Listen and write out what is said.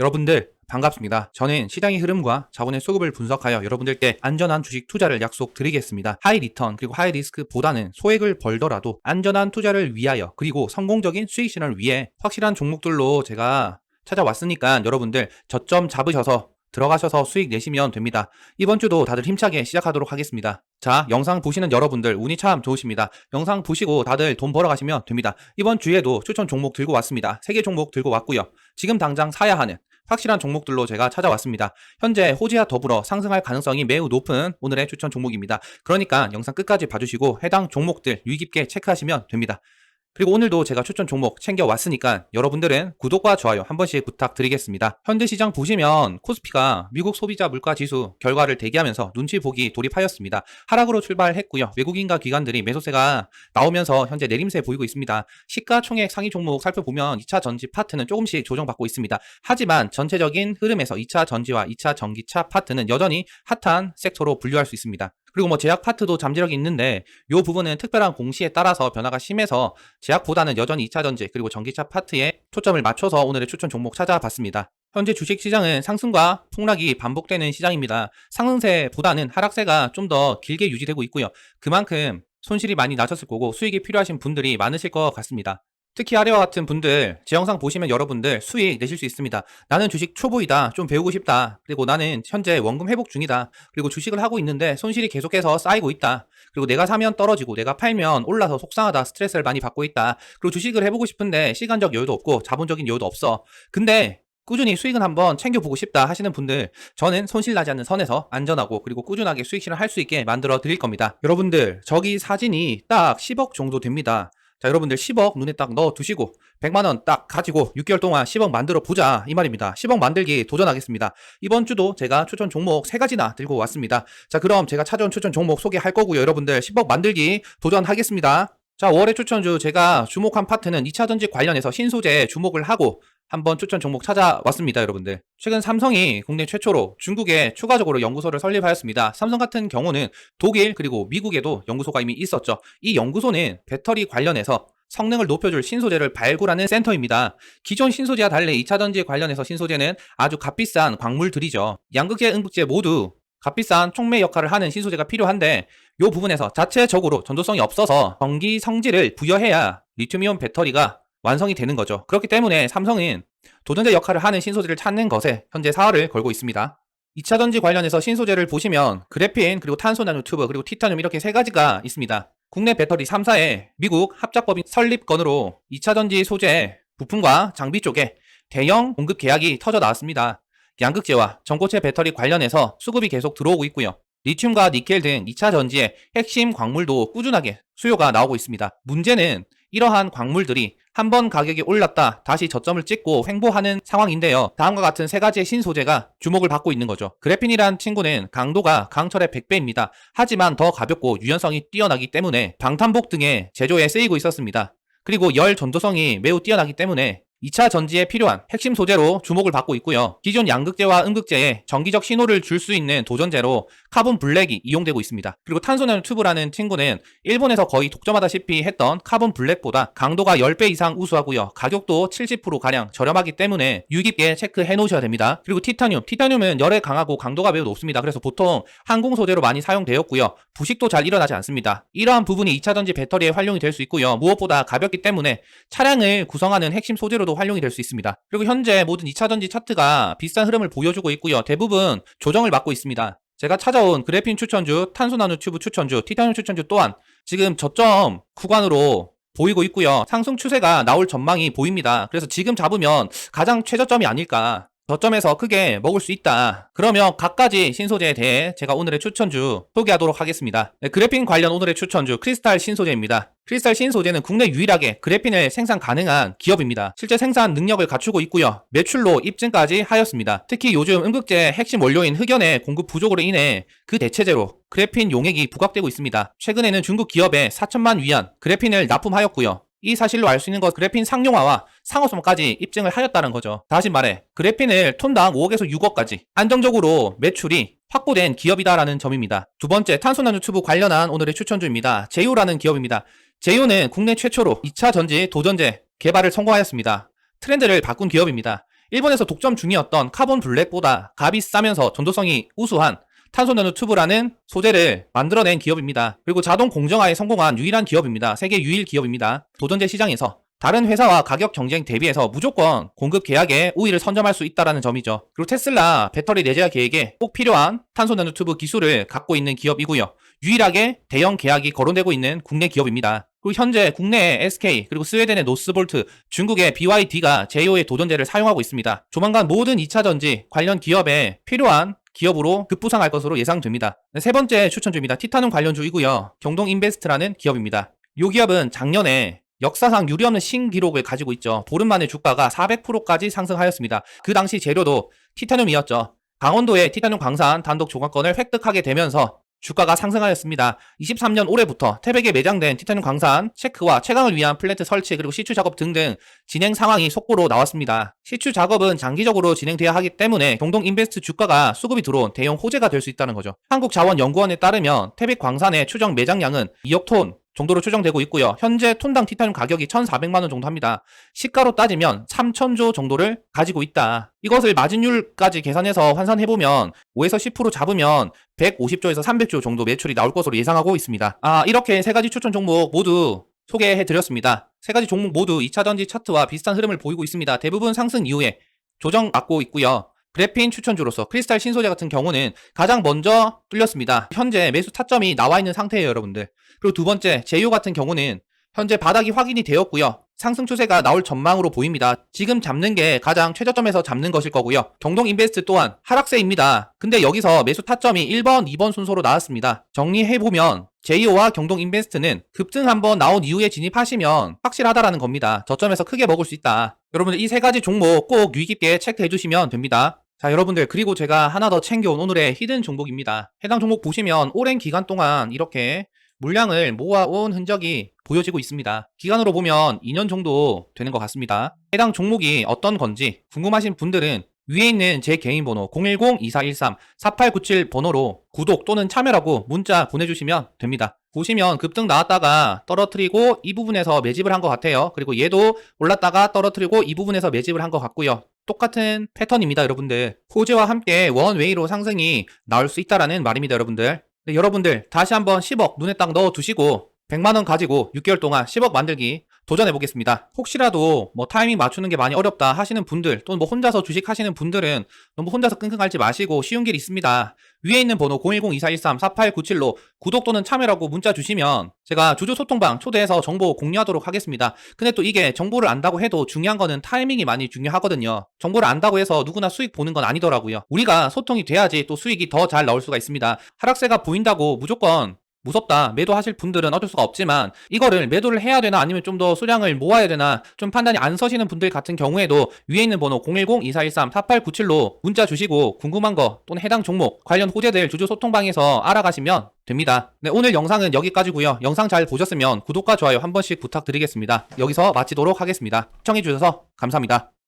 여러분들 반갑습니다. 저는 시장의 흐름과 자본의 수급을 분석하여 여러분들께 안전한 주식 투자를 약속드리겠습니다. 하이 리턴 그리고 하이 리스크보다는 소액을 벌더라도 안전한 투자를 위하여 그리고 성공적인 수익 실현을 위해 확실한 종목들로 제가 찾아왔으니까 여러분들 저점 잡으셔서 들어가셔서 수익 내시면 됩니다. 이번 주도 다들 힘차게 시작하도록 하겠습니다. 자, 영상 보시는 여러분들 운이 참 좋으십니다. 영상 보시고 다들 돈 벌어가시면 됩니다. 이번 주에도 추천 종목 들고 왔습니다. 3개 종목 들고 왔고요. 지금 당장 사야 하는 확실한 종목들로 제가 찾아왔습니다. 현재 호지와 더불어 상승할 가능성이 매우 높은 오늘의 추천 종목입니다. 그러니까 영상 끝까지 봐주시고 해당 종목들 유의 깊게 체크하시면 됩니다. 그리고 오늘도 제가 추천 종목 챙겨왔으니까 여러분들은 구독과 좋아요 한 번씩 부탁드리겠습니다. 현대 시장 보시면 코스피가 미국 소비자 물가 지수 결과를 대기하면서 눈치 보기 돌입하였습니다. 하락으로 출발했고요. 외국인과 기관들이 매수세가 나오면서 현재 내림세 보이고 있습니다. 시가총액 상위 종목 살펴보면 2차 전지 파트는 조금씩 조정받고 있습니다. 하지만 전체적인 흐름에서 2차 전지와 2차 전기차 파트는 여전히 핫한 섹터로 분류할 수 있습니다. 그리고 뭐 제약 파트도 잠재력이 있는데 이 부분은 특별한 공시에 따라서 변화가 심해서 제약보다는 여전히 2차 전지 그리고 전기차 파트에 초점을 맞춰서 오늘의 추천 종목 찾아봤습니다. 현재 주식 시장은 상승과 폭락이 반복되는 시장입니다. 상승세보다는 하락세가 좀 더 길게 유지되고 있고요. 그만큼 손실이 많이 나셨을 거고 수익이 필요하신 분들이 많으실 것 같습니다. 특히 아래와 같은 분들, 제 영상 보시면 여러분들 수익 내실 수 있습니다. 나는 주식 초보이다. 좀 배우고 싶다. 그리고 나는 현재 원금 회복 중이다. 그리고 주식을 하고 있는데 손실이 계속해서 쌓이고 있다. 그리고 내가 사면 떨어지고 내가 팔면 올라서 속상하다. 스트레스를 많이 받고 있다. 그리고 주식을 해보고 싶은데 시간적 여유도 없고 자본적인 여유도 없어. 근데 꾸준히 수익은 한번 챙겨보고 싶다 하시는 분들 저는 손실 나지 않는 선에서 안전하고 그리고 꾸준하게 수익 실현할 수 있게 만들어 드릴 겁니다. 여러분들 저기 사진이 딱 10억 정도 됩니다. 자, 여러분들 10억 눈에 딱 넣어 두시고 100만 원 딱 가지고 6개월 동안 10억 만들어 보자 이 말입니다. 10억 만들기 도전하겠습니다. 이번 주도 제가 추천 종목 3가지나 들고 왔습니다. 자, 그럼 제가 찾아온 추천 종목 소개할 거고요. 여러분들 10억 만들기 도전하겠습니다. 자, 5월의 추천주 제가 주목한 파트는 2차 전지 관련해서 신소재 주목을 하고 한번 추천 종목 찾아왔습니다, 여러분들. 최근 삼성이 국내 최초로 중국에 추가적으로 연구소를 설립하였습니다. 삼성 같은 경우는 독일 그리고 미국에도 연구소가 이미 있었죠. 이 연구소는 배터리 관련해서 성능을 높여줄 신소재를 발굴하는 센터입니다. 기존 신소재와 달리 2차 전지 관련해서 신소재는 아주 값비싼 광물들이죠. 양극재, 음극재 모두 값비싼 촉매 역할을 하는 신소재가 필요한데 이 부분에서 자체적으로 전도성이 없어서 전기 성질을 부여해야 리튬이온 배터리가 완성이 되는 거죠. 그렇기 때문에 삼성은 도전자 역할을 하는 신소재를 찾는 것에 현재 사활을 걸고 있습니다. 2차 전지 관련해서 신소재를 보시면 그래핀 그리고 탄소 나노 튜브 그리고 티타늄 이렇게 세 가지가 있습니다. 국내 배터리 3사의 미국 합작법인 설립 건으로 2차 전지 소재 부품과 장비 쪽에 대형 공급 계약이 터져 나왔습니다. 양극재와 전고체 배터리 관련해서 수급이 계속 들어오고 있고요. 리튬과 니켈 등 2차 전지의 핵심 광물도 꾸준하게 수요가 나오고 있습니다. 문제는 이러한 광물들이 한 번 가격이 올랐다 다시 저점을 찍고 횡보하는 상황인데요. 다음과 같은 세 가지의 신소재가 주목을 받고 있는 거죠. 그래핀이란 친구는 강도가 강철의 100배입니다. 하지만 더 가볍고 유연성이 뛰어나기 때문에 방탄복 등의 제조에 쓰이고 있었습니다. 그리고 열 전도성이 매우 뛰어나기 때문에 2차 전지에 필요한 핵심 소재로 주목을 받고 있고요. 기존 양극재와 음극재에 정기적 신호를 줄 수 있는 도전재로 카본 블랙이 이용되고 있습니다. 그리고 탄소나노 튜브라는 친구는 일본에서 거의 독점하다시피 했던 카본 블랙보다 강도가 10배 이상 우수하고요. 가격도 70%가량 저렴하기 때문에 유익있게 체크해 놓으셔야 됩니다. 그리고 티타늄. 티타늄은 열에 강하고 강도가 매우 높습니다. 그래서 보통 항공 소재로 많이 사용되었고요. 부식도 잘 일어나지 않습니다. 이러한 부분이 2차 전지 배터리에 활용이 될 수 있고요. 무엇보다 가볍기 때문에 차량을 구성하는 핵심 소재로도 활용이 될 수 있습니다. 그리고 현재 모든 2차 전지 차트가 비싼 흐름을 보여주고 있고요. 대부분 조정을 받고 있습니다. 제가 찾아온 그래핀 추천주, 탄소나노 튜브 추천주, 티타늄 추천주 또한 지금 저점 구간으로 보이고 있고요. 상승 추세가 나올 전망이 보입니다. 그래서 지금 잡으면 가장 최저점이 아닐까. 저점에서 크게 먹을 수 있다. 그러면 각가지 신소재에 대해 제가 오늘의 추천주 소개하도록 하겠습니다. 네, 그래핀 관련 오늘의 추천주 크리스탈 신소재입니다. 크리스탈 신소재는 국내 유일하게 그래핀을 생산 가능한 기업입니다. 실제 생산 능력을 갖추고 있고요. 매출로 입증까지 하였습니다. 특히 요즘 음극재 핵심 원료인 흑연의 공급 부족으로 인해 그 대체제로 그래핀 용액이 부각되고 있습니다. 최근에는 중국 기업에 4천만 위안 그래핀을 납품하였고요. 이 사실로 알 수 있는 것 그래핀 상용화와 상호성까지 입증을 하였다는 거죠. 다시 말해 그래핀을 톤당 5억에서 6억까지 안정적으로 매출이 확보된 기업이다라는 점입니다. 두 번째 탄소나노 튜브 관련한 오늘의 추천주입니다. 제이오라는 기업입니다. 제이오는 국내 최초로 2차 전지 도전제 개발을 성공하였습니다. 트렌드를 바꾼 기업입니다. 일본에서 독점 중이었던 카본 블랙보다 값이 싸면서 전도성이 우수한 탄소나노 튜브라는 소재를 만들어낸 기업입니다. 그리고 자동 공정화에 성공한 유일한 기업입니다. 세계 유일 기업입니다. 도전제 시장에서 다른 회사와 가격 경쟁 대비해서 무조건 공급 계약에 우위를 선점할 수 있다는 점이죠. 그리고 테슬라 배터리 내재화 계획에 꼭 필요한 탄소 나노튜브 기술을 갖고 있는 기업이고요. 유일하게 대형 계약이 거론되고 있는 국내 기업입니다. 그리고 현재 국내의 SK 그리고 스웨덴의 노스볼트, 중국의 BYD가 제2호의 도전제를 사용하고 있습니다. 조만간 모든 2차 전지 관련 기업에 필요한 기업으로 급부상할 것으로 예상됩니다. 네, 세 번째 추천주입니다. 티타늄 관련주이고요. 경동 인베스트라는 기업입니다. 이 기업은 작년에 역사상 유례없는 신기록을 가지고 있죠. 보름 만에 주가가 400%까지 상승하였습니다. 그 당시 재료도 티타늄이었죠. 강원도의 티타늄 광산 단독 조각권을 획득하게 되면서 주가가 상승하였습니다. 23년 올해부터 태백에 매장된 티타늄 광산 체크와 채광을 위한 플랜트 설치 그리고 시추 작업 등등 진행 상황이 속보로 나왔습니다. 시추 작업은 장기적으로 진행돼야 하기 때문에 경동 인베스트 주가가 수급이 들어온 대형 호재가 될 수 있다는 거죠. 한국자원연구원에 따르면 태백 광산의 추정 매장량은 2억 톤 정도로 추정되고 있고요. 현재 톤당 티타늄 가격이 1,400만 원 정도 합니다. 시가로 따지면 3천조 정도를 가지고 있다. 이것을 마진율까지 계산해서 환산해 보면 5에서 10% 잡으면 150조에서 300조 정도 매출이 나올 것으로 예상하고 있습니다. 아, 이렇게 세 가지 추천 종목 모두 소개해 드렸습니다. 세 가지 종목 모두 2차 전지 차트와 비슷한 흐름을 보이고 있습니다. 대부분 상승 이후에 조정 맞고 있고요. 그래핀 추천주로서 크리스탈 신소재 같은 경우는 가장 먼저 뚫렸습니다. 현재 매수 타점이 나와 있는 상태예요, 여러분들. 그리고 두 번째, 제휴 같은 경우는 현재 바닥이 확인이 되었고요. 상승 추세가 나올 전망으로 보입니다. 지금 잡는 게 가장 최저점에서 잡는 것일 거고요. 경동 인베스트 또한 하락세입니다. 근데 여기서 매수 타점이 1번, 2번 순서로 나왔습니다. 정리해보면 제이오와 경동 인베스트는 급등 한번 나온 이후에 진입하시면 확실하다라는 겁니다. 저점에서 크게 먹을 수 있다. 여러분들 이 세 가지 종목 꼭 유의 깊게 체크해 주시면 됩니다. 자, 여러분들, 그리고 제가 하나 더 챙겨온 오늘의 히든 종목입니다. 해당 종목 보시면 오랜 기간 동안 이렇게 물량을 모아온 흔적이 보여지고 있습니다. 기간으로 보면 2년 정도 되는 것 같습니다. 해당 종목이 어떤 건지 궁금하신 분들은 위에 있는 제 개인 번호 010-2413-4897 번호로 구독 또는 참여라고 문자 보내주시면 됩니다. 보시면 급등 나왔다가 떨어뜨리고 이 부분에서 매집을 한 것 같아요. 그리고 얘도 올랐다가 떨어뜨리고 이 부분에서 매집을 한 것 같고요. 똑같은 패턴입니다, 여러분들. 호재와 함께 원웨이로 상승이 나올 수 있다라는 말입니다, 여러분들. 네, 여러분들 다시 한번 10억 눈에 딱 넣어 두시고 100만원 가지고 6개월 동안 10억 만들기 도전해 보겠습니다. 혹시라도 뭐 타이밍 맞추는 게 많이 어렵다 하시는 분들 또는 뭐 혼자서 주식 하시는 분들은 너무 혼자서 끙끙 앓지 마시고 쉬운 길 있습니다. 위에 있는 번호 010-2413-4897로 구독 또는 참여라고 문자 주시면 제가 주주 소통방 초대해서 정보 공유하도록 하겠습니다. 근데 또 이게 정보를 안다고 해도 중요한 거는 타이밍이 많이 중요하거든요. 정보를 안다고 해서 누구나 수익 보는 건 아니더라고요. 우리가 소통이 돼야지 또 수익이 더 잘 나올 수가 있습니다. 하락세가 보인다고 무조건 무섭다. 매도하실 분들은 어쩔 수가 없지만 이거를 매도를 해야 되나 아니면 좀 더 수량을 모아야 되나 좀 판단이 안 서시는 분들 같은 경우에도 위에 있는 번호 010-2413-4897로 문자 주시고 궁금한 거 또는 해당 종목 관련 호재들 주주 소통방에서 알아가시면 됩니다. 네, 오늘 영상은 여기까지고요. 영상 잘 보셨으면 구독과 좋아요 한 번씩 부탁드리겠습니다. 여기서 마치도록 하겠습니다. 시청해주셔서 감사합니다.